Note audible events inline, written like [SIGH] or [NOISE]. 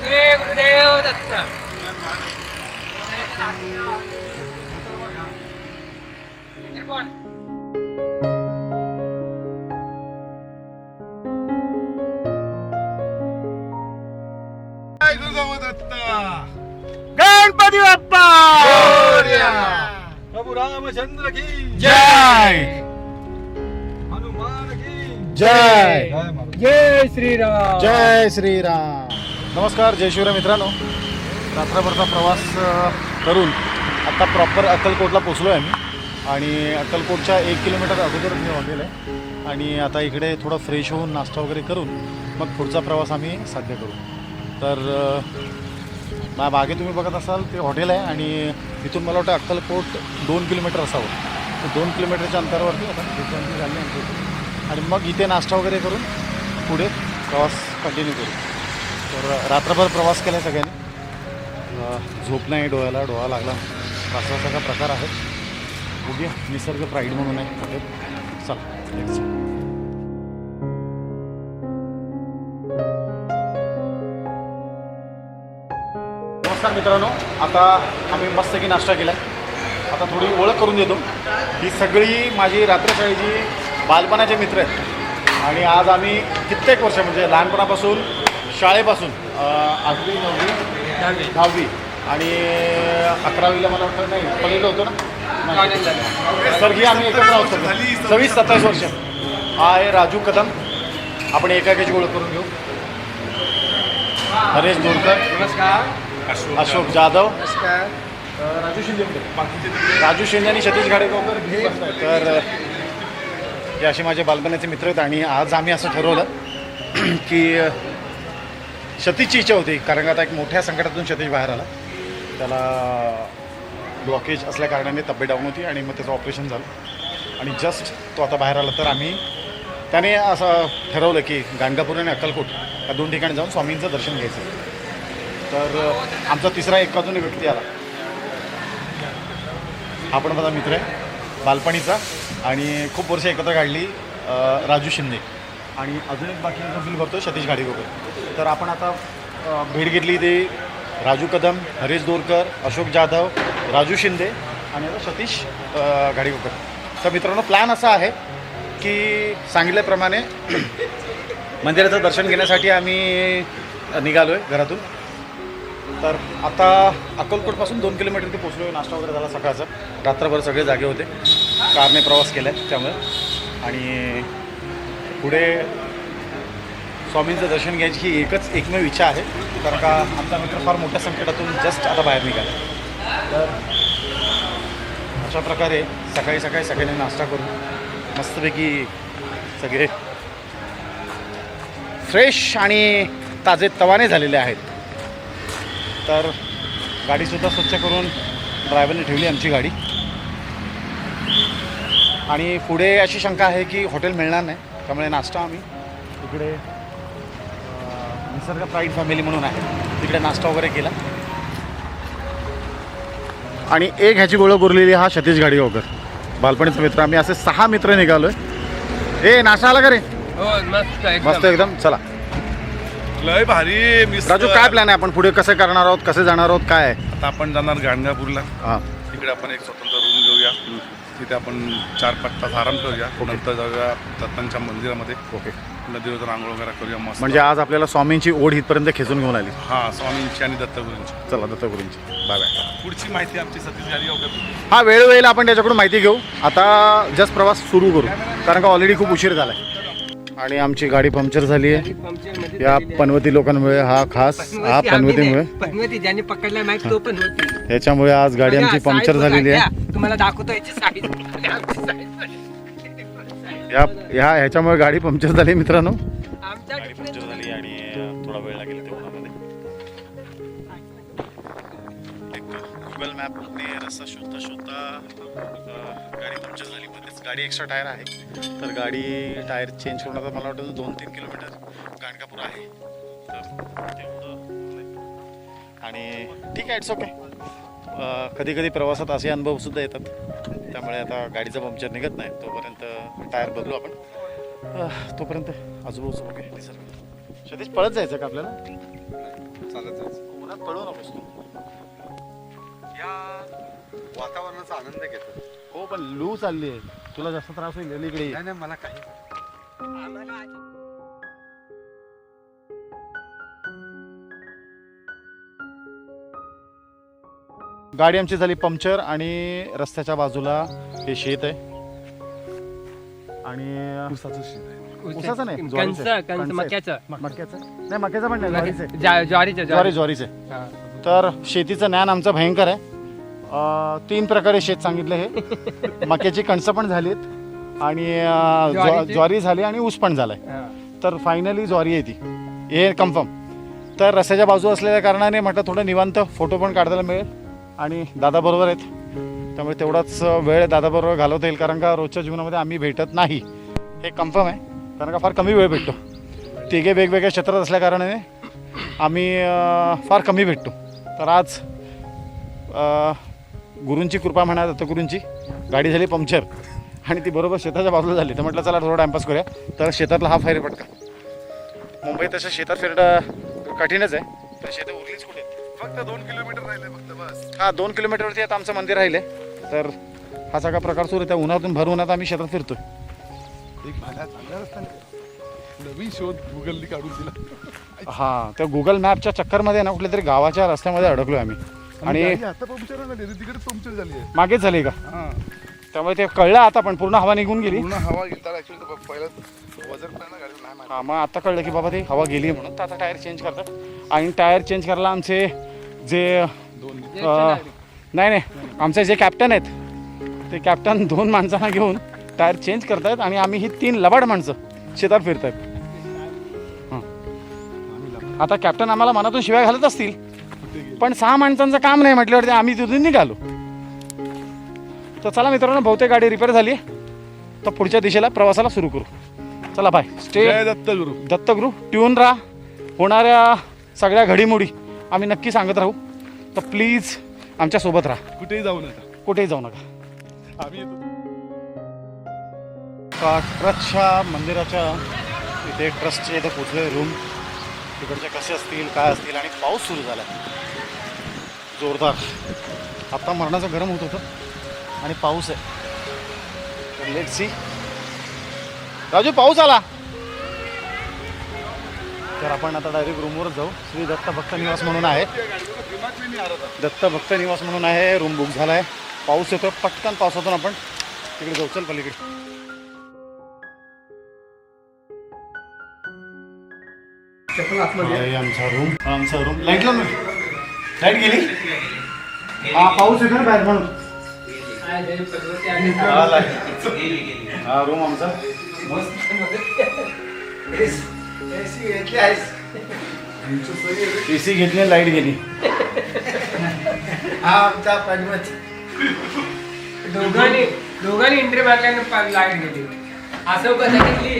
그래 그래요 다트 रामचंद्र की जय। हनुमान की जय. जय श्रीराम। जय श्रीराम। नमस्कार जय शिवराय मित्रांनो। रात्रभरचा प्रवास अ, करून आता प्रॉपर अक्कलकोटला पोचलो आहे आम्ही. आणि अक्कलकोटच्या एक किलोमीटर अगोदर मी हॉटेल आहे. आणि आता इकडे थोडं फ्रेश होऊन नाश्ता वगैरे करून मग पुढचा प्रवास आम्ही साध्य करू. तर अ, माझ्या मागे तुम्ही बघत असाल ते हॉटेल आहे आणि इथून मला वाटतं अक्कलकोट दोन किलोमीटर असावं. तर दोन किलोमीटरच्या अंतरावरती आपण झाली आणि आणि मग इथे नाश्ता वगैरे करून पुढे प्रवास कंटिन्यू करू. तर रात्रभर प्रवास केला सगळ्यांनी. झोप नाही डोळ्याला डोळा लागला. असा सगळा प्रकार आहे. बघूया निसर्ग प्राईड म्हणून आहे हॉटेल. चला नमस्कार मित्रांनो. आता आम्ही मस्तपैकी नाश्ता केला आता थोडी ओळख करून देतो. ही सगळी माझी रात्रशाळेची बालपणाचे मित्र आहेत. आणि आज आम्ही कित्येक वर्ष म्हणजे लहानपणापासून शाळेपासून आठवी नववी दहावी. आणि अकरावीला मला वाटतं नाही पहिलं होतं ना? सर ही आम्ही एकत्र आहोत. सव्वीस सत्तावीस वर्ष. हा आहे राजू कदम. आपण एकाएकाची ओळख करून घेऊ. हरेश दोरकर. नमस्कार. अशोक जाधव. राजू शिंदे. राजू शिंदे आणि सतीश गाडेगावकर बसतायत. तर हे असे माझे बालपणाचे मित्र आहेत आणि आज आम्ही असं ठरवलं [CLEARS THROAT] की सतीशची इच्छा होती कारण का आता एक मोठ्या संकटातून सतीश बाहेर आला. त्याला ब्लॉकेज असल्या कारणाने तब्येत डाऊन होती आणि मग त्याचं ऑपरेशन झालं. आणि जस्ट तो आता बाहेर आला. तर आम्ही त्याने असं ठरवलं की गाणगापूर आणि अक्कलकोट या दोन ठिकाणी जाऊन स्वामींचं दर्शन घ्यायचं. तर आमचा तिसरा एक अजून व्यक्ती आला. हा पण माझा मित्र आहे बालपणीचा आणि खूप वर्ष एकत्र काढली राजू शिंदे. आणि अजून एक बाकी बिल भरतो सतीश गाडीगोकर. तर आपण आता भेट घेतली ते राजू कदम हरीश दोरकर अशोक जाधव राजू शिंदे आणि आता सतीश अ, गाडीगोकर. तर मित्रांनो प्लॅन असा आहे की सांगितल्याप्रमाणे मंदिराचं दर्शन घेण्यासाठी आम्ही निघालो आहे घरातून. तर आता अक्कलकोटपासून दोन किलोमीटर ते पोचलो नाश्ता वगैरे झाला सकाळचा. रात्रभर सगळे जागे होते. कारने प्रवास केला आहे त्यामुळे. आणि पुढे स्वामींचं दर्शन घ्यायची ही एकच एकमेव इच्छा आहे. कारण का आमचा मित्र फार मोठ्या संकटातून जस्ट आता बाहेर निघाला. तर अशा प्रकारे सकाळी सकाळी सगळ्यांनी नाश्ता करून मस्तपैकी सगळे फ्रेश आणि ताजे तवाने झालेले आहेत. तर गाडीसुद्धा स्वच्छ करून ड्रायव्हरने ठेवली आमची गाडी. आणि पुढे अशी शंका आहे की हॉटेल मिळणार नाही त्यामुळे नाश्ता आम्ही इकडे निसर्ग प्राईड फॅमिली म्हणून आहे तिकडे नाश्ता वगैरे केला. आणि एक ह्याची गोळं बोरलेली हा सतीश गाडी वगैरे बालपणीचा मित्र आम्ही असे सहा मित्र निघालोय. ए नाश्ता आला का रे? हो मस्त एकदम चला. लय भारी मिसळ. राजू काय प्लॅन आहे? आपण पुढे कसं करणार आहोत? कसे जाणार आहोत? काय आहे? आता आपण जाणार गाणगापूरला. हां. तिकडे आपण एक स्वतंत्र रूम घेऊया. तिथे आपण चार पाच तास आराम करूया नंतर जाऊया दत्तांच्या मंदिरामध्ये. ओके. नदीवर आंघोळ वगैरे करूया मस्त. म्हणजे आज आपल्याला स्वामींची ओढ इथपर्यंत खेचून घेऊन आली. हा स्वामींची आणि दत्तगुरूंची. चला दत्तगुरूंची. Bye bye. पुढची माहिती आमची सतीश गाडी वगैरे हा वेळोवेळेला आपण त्याच्याकडून माहिती घेऊ. आता जस्ट प्रवास सुरू करू. कारण का ऑलरेडी खूप उशीर झाला आहे आणि आमची गाडी पंक्चर झाली आहे. या पनवती लोकांमुळे हा खास हा पनवतीमुळे. पनवती ज्यांनी पकडला माहीत तो पण होती याच्यामुळे आज गाडी आमची पंक्चर झालेली आहे. तुम्हाला दाखवतो या ह्या ह्याच्यामुळे गाडी पंक्चर झाली मित्रांनो. आमच्या गाडी पंक्चर झाली आणि थोडा वेळ लागेल. गुगल मॅपने रस्ता शोधता शोधता गाडी पंक्चर झाली मध्येच गाडी एक्स्ट्रा टायर आहे. तर गाडी टायर चेंज करून आता मला वाटतं दोन तीन किलोमीटर गाणगापूर आहे. तर. आणि ठीक आहे इट्स ओके कधी कधी प्रवासात असे अनुभव सुद्धा येतात. त्यामुळे आता गाडीचं पंक्चर निघत नाही. तोपर्यंत टायर बदलू आपण. तोपर्यंत आजूबाजूचं बघूया. निसर्ग. सतीश पळत जायचं का आपल्याला? चालत जायचं. उन्हात पळू नकोस तू. या वातावरणाचा आनंद घेतो हो पण लू चालली आहे तुला जास्त त्रास होईल ये इकडे ये. नाही नाही मला काही गाडी आमची झाली पंक्चर आणि रस्त्याच्या बाजूला हे शेत आहे आणि उसाचं शेत आहे उसाचं नाही, ज्वारीचं आहे. आहे. मक्याचं मक्याचं नाही मक्याचं पण नाही ज्वारीचं आहे. ज्वा- ज्वारीचं ज्वारी ज्वारी ज्वारीचं आहे हा. तर शेतीचं ज्ञान आमचं भयंकर आहे. अं, तीन प्रकारे शेत सांगितलं हे. [LAUGHS] मक्याची कणसं पण झालीत आणि अं, ज्वा- ज्वारीची? ज्वारी झाली आणि ऊस पण झालाय. तर फायनली ज्वारी आहे ती. हे कन्फर्म. तर रस्त्याच्या बाजू असलेल्या कारणाने म्हटलं थोडं निवांत फोटो पण काढायला मिळेल. आणि दादा बरोबर आहेत. त्यामुळे तेवढाच वेळ दादाबरोबर घालवता येईल. कारण का रोजच्या जीवनामध्ये आम्ही भेटत नाही. हे कन्फर्म आहे. कारण का फार कमी वेळ भेटतो. तिघे वेगवेगळ्या क्षेत्रात असल्या कारणाने आम्ही अं, फार कमी भेटतो. तर आज गुरूंची कृपा म्हणा दत्तगुरूंची गाडी झाली पंक्चर. आणि ती बरोबर शेताच्या बाजूला झाली. तर म्हटलं चला थोडा टाइमपास करूया. तर शेतातला हा फायर पटका मुंबईत तसं शेतात फिरणं कठीणच आहे. पण शेतं उरलीच कुठे? फक्त दोन किलोमीटर राहिले फक्त बस. हा दोन किलोमीटरवरती आता आमचं मंदिर राहिले. तर हा सगळा प्रकार सुरू आहे. त्या उन्हातून भर उन्हात आम्ही शेतात फिरतोय. एक नवीन शोध गुगलनी काढून दिला. हा त्या गुगल मॅपच्या चक्करमध्ये ना कुठल्या तरी गावाच्या रस्त्यामध्ये अडकलोय आम्ही. आणि गाडी आता पंक्चर झाली रे, तिकडे पंक्चर झाली आहे. मागेच झाली का? हा. त्यामुळे ते कळलं आता पण पूर्ण हवा निघून गेली. पूर्ण हवा गेली तर ऍक्च्युली पहिला वजन पण ना गाडी नाही मारत. हा मग आता कळलं की बाबा ते हवा गेली म्हणून. तर आता टायर चेंज करतात. आणि टायर चेंज करायला आमचे जे दोन नाही नाही. आमचे जे कॅप्टन आहेत ते कॅप्टन दोन माणसांना घेऊन टायर चेंज करतायत आणि आम्ही ही तीन लबाड माणसं शेतात फिरतायत. आता कॅप्टन आम्हाला मनातून शिवाय घालत असतील. पण सहा माणसांचं काम नाही म्हटल्यावरती आम्ही तिथून निघालो. तर चला मित्रांनो बहुतेक गाडी रिपेअर झाली तर पुढच्या दिशेला प्रवासाला सुरू करू. चला बाय स्टे जय दत्त गुरु दत्तगुरु. ट्यून राहा. होणाऱ्या सगळ्या घडीमोडी आम्ही नक्की सांगत राहू. तर प्लीज आमच्यासोबत राहा. कुठेही जाऊ नका. कुठेही जाऊ नका. आम्ही येतो. ट्रस्टच्या मंदिराच्या इथे ट्रस्टचे इथे पोचले रूम तिकडचे कसे असतील काय असतील आणि पाऊस सुरू झाला जोरदार. आत्ता मरणाचं गरम होत होतं आणि पाऊस आहे. लेट सी राजू पाऊस आला. तर आपण आता डायरेक्ट रूमवरच जाऊ. श्री दत्त भक्त निवास म्हणून आहे. दत्तभक्त दत्त भक्त निवास म्हणून आहे. रूम बुक झाला आहे पाऊस येतो पटकन पावसातून आपण. तिकडे जाऊ. चल पलीकडे. हा, हे आमचा रूम हा आमचा रूम लाइट लावून लाइट गेली? हा पाऊस येतो ना बाहेर म्हणून. हा लाइट हा रूम आमचा. एसी घेतली लाइट गेली. दोघांनी दोघांनी इंटरी मारल्याने लाइट गेली. असं कसं घेतली